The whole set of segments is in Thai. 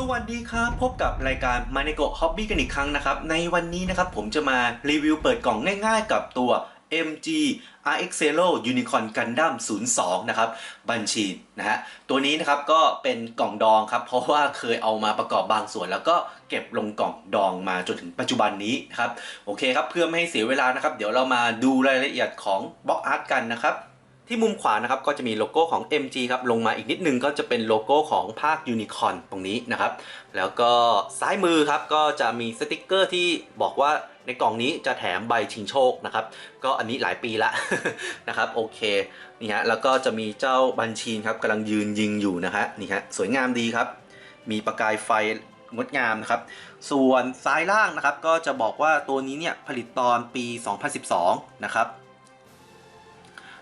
สวัสดีครับ พบกับรายการ m a n e g o Hobby กันอีกครั้งนะครับ ในวันนี้นะครับผมจะมารีวิวเปิดกล่องง่ายๆกับตัว MG RX Zero Unicorn Gundam 02 นะครับ บัญชีนะฮะ ตัวนี้นะครับก็เป็นกล่องดองครับ เพราะว่าเคยเอามาประกอบบางส่วน แล้วก็เก็บลงกล่องดองมาจนถึงปัจจุบันนี้นะครับ โอเคครับ เพื่อไม่ให้เสียเวลานะครับ เดี๋ยวเรามาดูรายละเอียดของบล็อกอาร์ตกันนะครับ ที่มุมขวานะครับก็จะมีโลโก้ของ MG ครับลงมาอีกนิดนึงก็จะเป็นโลโก้ของภาคยูนิคอนตรงนี้นะครับ แล้วก็ซ้ายมือครับก็จะมีสติกเกอร์ที่บอกว่าในกล่องนี้จะแถมใบชิงโชคนะครับ ก็อันนี้หลายปีละนะครับโอเคนี่ฮะแล้วก็จะมีเจ้าบัญชีนครับกำลังยืนยิงอยู่นะฮะนี่ฮะสวยงามดีครับ มีประกายไฟงดงามนะครับ ส่วนซ้ายล่างนะครับก็จะบอกว่าตัวนี้เนี่ยผลิตตอนปี 2012 นะครับ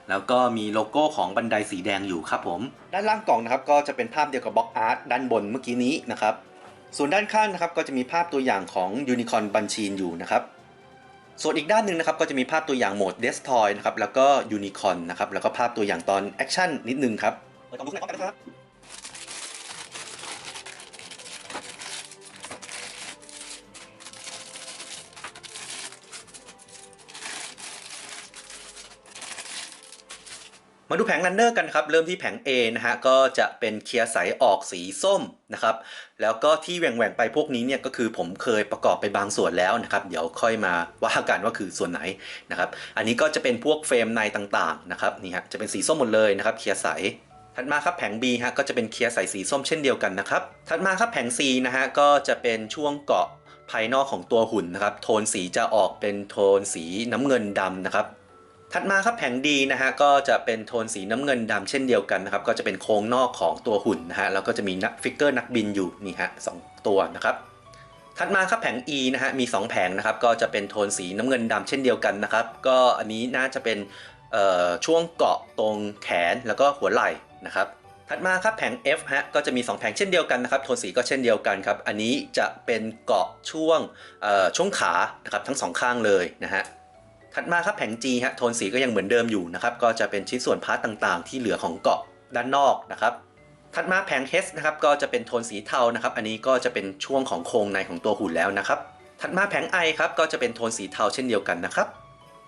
แล้วก็มีโลโก้ของบันไดสีแดงอยู่ครับผม ด้านล่างกล่องนะครับก็จะเป็นภาพเดียวกับบล็อกอาร์ตด้านบนเมื่อกี้นี้นะครับ ส่วนด้านข้างนะครับก็จะมีภาพตัวอย่างของยูนิคอนบัญชีนอยู่นะครับ ส่วนอีกด้านหนึ่งนะครับก็จะมีภาพตัวอย่างโหมดเดสทอยนะครับแล้วก็ยูนิคอนนะครับแล้วก็ภาพตัวอย่างตอนแอคชั่นนิดนึงครับเปิดกล่องดูข้างในกันนะครับ มาดูแผงรันเนอร์กันครับ เริ่มที่แผง A นะฮะก็จะเป็นเคลียร์ใสออกสีส้มนะครับแล้วก็ที่แหว่งๆไปพวกนี้เนี่ยก็คือผมเคยประกอบไปบางส่วนแล้วนะครับเดี๋ยวค่อยมาว่ากันว่าคือส่วนไหนนะครับอันนี้ก็จะเป็นพวกเฟรมในต่างๆนะครับนี่ฮะจะเป็นสีส้มหมดเลยนะครับเคลียร์ใสถัดมาครับแผง B ฮะก็จะเป็นเคลียร์ใสสีส้มเช่นเดียวกันนะครับถัดมาครับแผง C นะฮะก็จะเป็นช่วงเกาะภายนอกของตัวหุ่นนะครับโทนสีจะออกเป็นโทนสีน้ำเงินดำนะครับ ถัดมาครับแผงดีนะฮะก็จะเป็นโทนสีน้ำเงินดำเช่นเดียวกันนะครับก็จะเป็นโครงนอกของตัวหุ่นนะฮะแล้วก็จะมีนักฟิกเกอร์นักบินอยู่นี่ฮะสองตัวนะครับถัดมาครับแผง E นะฮะมี 2 แผงนะครับก็จะเป็นโทนสีน้ำเงินดำเช่นเดียวกันนะครับก็อันนี้น่าจะเป็นเอ่อช่วงเกาะตรงแขนแล้วก็หัวไหล่นะครับถัดมาครับแผง F ฮะก็จะมี 2 แผงเช่นเดียวกันนะครับโทนสีก็เช่นเดียวกันครับอันนี้จะเป็นเกาะช่วงเอ่อช่วงขานะครับทั้งสองข้างเลยนะฮะ ถัดมาครับแผง G ฮะโทนสีก็ยังเหมือนเดิมอยู่นะครับก็จะเป็นชิ้นส่วนพาร์ตต่างๆ ที่เหลือของเกาะด้านนอกนะครับถัดมาแผง H นะครับก็จะเป็นโทนสีเทานะครับอันนี้ก็จะเป็นช่วงของโครงในของตัวหุ่นแล้วนะครับถัดมาแผง I ครับก็จะเป็นโทนสีเทาเช่นเดียวกันนะครับ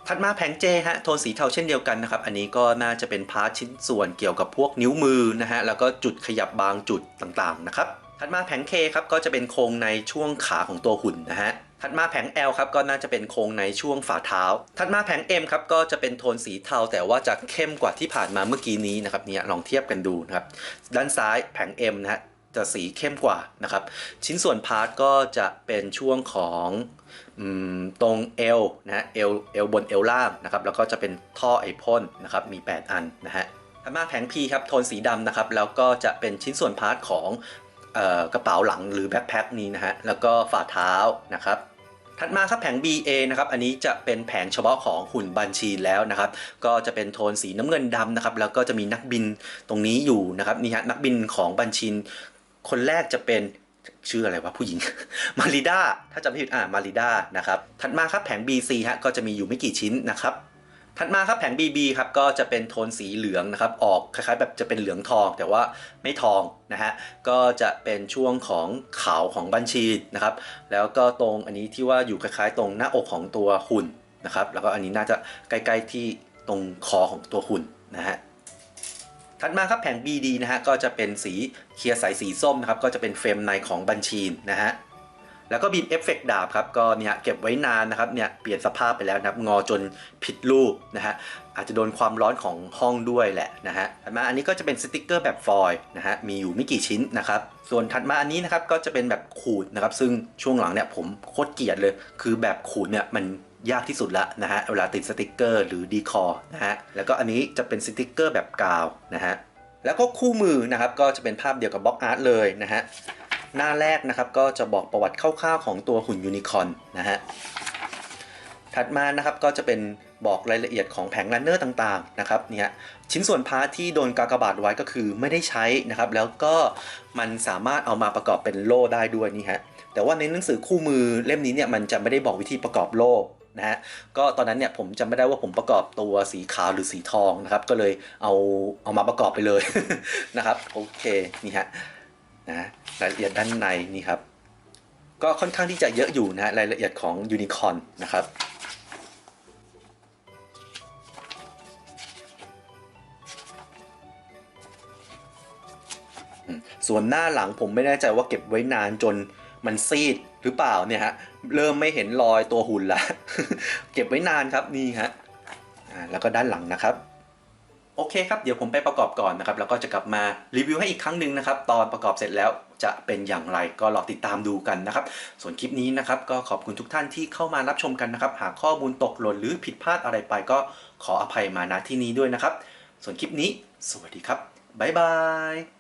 ถัดมาแผง J ฮะโทนสีเทาเช่นเดียวกันนะครับอันนี้ก็น่าจะเป็นพาร์ทชิ้นส่วนเกี่ยวกับพวกนิ้วมือนะฮะแล้วก็จุดขยับบางจุดต่างๆนะครับ ถัดมาแผง K ครับก็จะเป็นโครงในช่วงขาของตัวหุ่นนะฮะถัดมาแผง L ครับก็น่าจะเป็นโครงในช่วงฝ่าเท้า ถัดมาแผง M ครับก็จะเป็นโทนสีเทาแต่ว่าจะเข้มกว่าที่ผ่านมาเมื่อกี้นี้นะครับเนี่ยลองเทียบกันดูนะครับด้านซ้ายแผง M นะฮะจะสีเข้มกว่านะครับ ชิ้นส่วนพาร์ทก็จะเป็นช่วงของตรงเอวนะเอวเอวบนเอวล่างนะครับแล้วก็จะเป็นท่อไอพ่นนะครับมี 8 อันนะฮะถัดมาแผง P ครับโทนสีดำนะครับแล้วก็จะเป็นชิ้นส่วนพาร์ทของ กระเป๋าหลังหรือแบ็คแพ็คนี้นะฮะแล้วก็ฝ่าเท้านะครับถัดมาครับแผง BA นะครับอันนี้จะเป็นแผงเฉพาะของหุ่นบัญชีแล้วนะครับ ก็จะเป็นโทนสีน้ำเงินดำนะครับแล้วก็จะมีนักบินตรงนี้อยู่นะครับนี่ฮะนักบินของบัญชีคนแรกจะเป็นชื่ออะไรวะผู้หญิงมาริดาถ้าจำไม่ผิดอ่ามาริดานะครับถัดมาครับแผง BC ฮะก็จะมีอยู่ไม่กี่ชิ้นนะครับ ถัดมาครับแผง BB ครับก็จะเป็นโทนสีเหลืองนะครับออกคล้ายๆแบบจะเป็นเหลืองทองแต่ว่าไม่ทองนะฮะก็จะเป็นช่วงของขาวของบัญชีนะครับแล้วก็ตรงอันนี้ที่ว่าอยู่คล้ายๆ ตรงหน้าอกของตัวหุ่นนะครับแล้วก็อันนี้น่าจะใกล้ๆที่ตรงคอของตัวหุ่นนะฮะถัดมาครับแผง BD นะฮะก็จะเป็นสีเคลียร์ใสสีส้มนะครับก็จะเป็นเฟรมในของบัญชีนนะฮะ แล้วก็บีมเอฟเฟกดาบครับก็เนี่ยเก็บไว้นานนะครับเนี่ยเปลี่ยนสภาพไปแล้วนะครับงอจนผิดรูปนะฮะอาจจะโดนความร้อนของห้องด้วยแหละนะฮะถัดมาอันนี้ก็จะเป็นสติกเกอร์แบบฟอยล์นะฮะมีอยู่ไม่กี่ชิ้นนะครับส่วนถัดมาอันนี้นะครับก็จะเป็นแบบขูดนะครับซึ่งช่วงหลังเนี่ยผมโคตรเกลียดเลย คือแบบขูดเนี่ยมันยากที่สุดละนะฮะเวลาติดสติกเกอร์หรือดีคอร์นะฮะแล้วก็อันนี้จะเป็นสติกเกอร์แบบกาวนะฮะแล้วก็คู่มือนะครับก็จะเป็นภาพเดียวกับบล็อกอาร์ตเลยนะฮะ หน้าแรกนะครับก็จะบอกประวัติคร่าวๆของตัวหุ่นยูนิคอร์นนะฮะถัดมานะครับก็จะเป็นบอกรายละเอียดของแผงรันเนอร์ต่างๆนะครับเนี่ยชิ้นส่วนพาร์ทที่โดนกากบาทไว้ก็คือไม่ได้ใช้นะครับ แล้วก็มันสามารถเอามาประกอบเป็นโล่ได้ด้วยนี่ฮะแต่ว่าในหนังสือคู่มือเล่มนี้เนี่ยมันจะไม่ได้บอกวิธีประกอบโล่นะฮะก็ตอนนั้นเนี่ยผมจำไม่ได้ว่าผมประกอบตัวสีขาวหรือสีทองนะครับ ก็เลยเอาเอามาประกอบไปเลยนะครับโอเคนี่ฮะ นะรายละเอียดด้านในนี่ครับ ก็ค่อนข้างที่จะเยอะอยู่นะรายละเอียดของยูนิคอนนะครับส่วนหน้าหลังผมไม่แน่ใจว่าเก็บไว้นานจนมันซีดหรือเปล่าเนี่ยฮะเริ่มไม่เห็นรอยตัวหุ่นละ เก็บไว้นานครับนี่ฮะแล้วก็ด้านหลังนะครับ โอเคครับ เดี๋ยวผมไปประกอบก่อนนะครับ แล้วก็จะกลับมารีวิวให้อีกครั้งหนึ่งนะครับ ตอนประกอบเสร็จแล้วจะเป็นอย่างไรก็รอติดตามดูกันนะครับ ส่วนคลิปนี้นะครับ ก็ขอบคุณทุกท่านที่เข้ามารับชมกันนะครับ หากข้อมูลตกหล่นหรือผิดพลาดอะไรไปก็ขออภัยมาณที่นี้ด้วยนะครับ ส่วนคลิปนี้ สวัสดีครับบ๊ายบาย